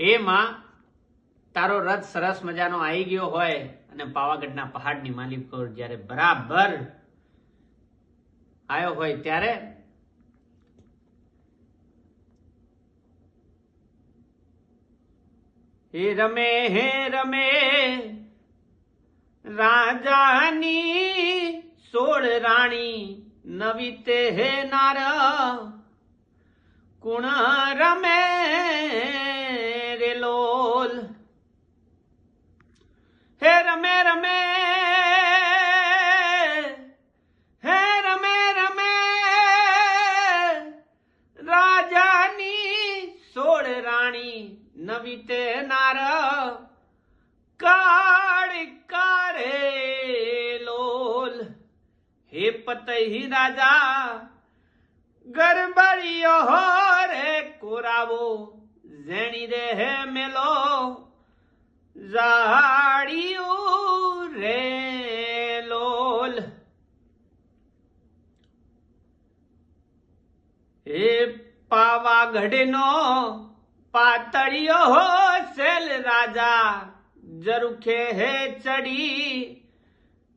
એમાં તારો રથ સરસ મજાનો આવી ગયો હોય અને પાવાગઢના પહાડની માલિક પર જ્યારે બરાબર આવ્યો હોય ત્યારે હે રમે હે રમે, રાજાની સોળ રાણી નવી તે હે નાર, કુણ રમે? રાણી નવી તે નાર કાળ કારે લોલ. હે પતઈ રાજા, ગરબડિયો હો રે કોરાવો. ઝેણી રે હે મેલો ઝાડિયું રે લોલ. હે પાવાગઢનો પાતળિયો હો સેલ રાજા, જરુખે હે ચડી,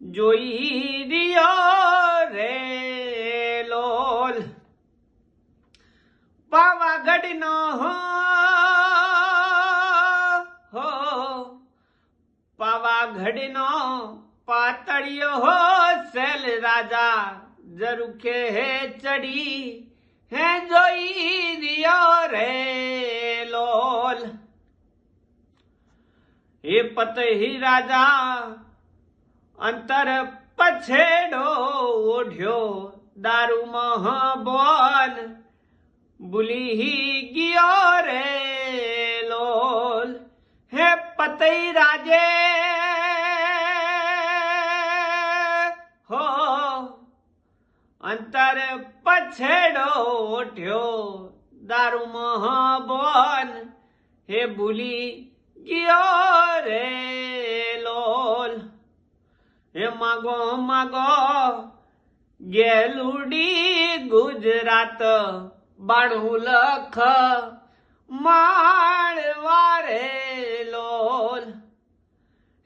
જોઈ રિયો રે લોલ. પાવાગઢનો હો હો, પાવાગઢનો પાતળિયો હો સેલ રાજા, જરુખે હે ચડી હે જોઈ રહ્યો રે લોલ. હે પતહી રાજા, અંતર પછેડો ઓઢ્યો દારૂ મહ બોલ ભૂલી ગયો રે લોલ. હે પતઈ રાજે, હો, અંતર પછેડો ઓઠ્યો દારૂ મહ બોલ હે ભૂલી ગયો રે લોલ. હે માગો માગો, ગેલુડી ગુજરાત, બાણું લખ માળવારે લોલ.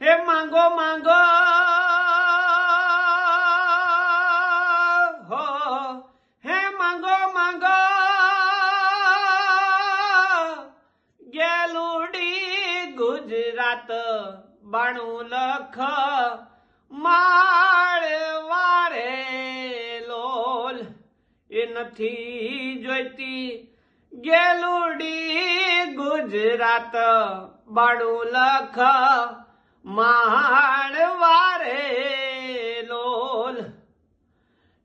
હે માંગો માંગો ગેલુડી ગુજરાત બાણું લખ માળવારે લોલ. એ નથી જોઈતી ગેલુડી ગુજરાત બાળું લખ માણવારે લોલ.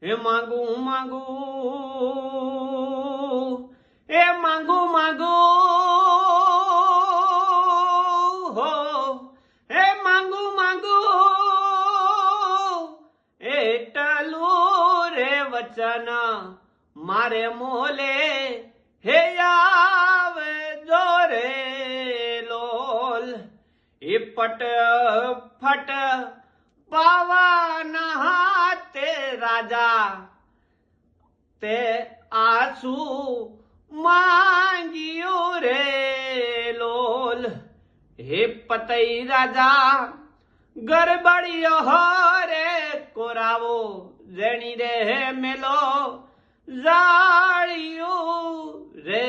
હે માંગુ માગું, એ માગું માંગુ વચન મારે મોલે, હે આવે જોરે લોલ. એ પટ ફટ પાવાના હાથે રાજા, તે આસુ માંગ્યું રે લોલ. હે પતઈ રાજા, ગરબડિયો રે કોરાવો. જેણી રે મેલો જાળિયું રે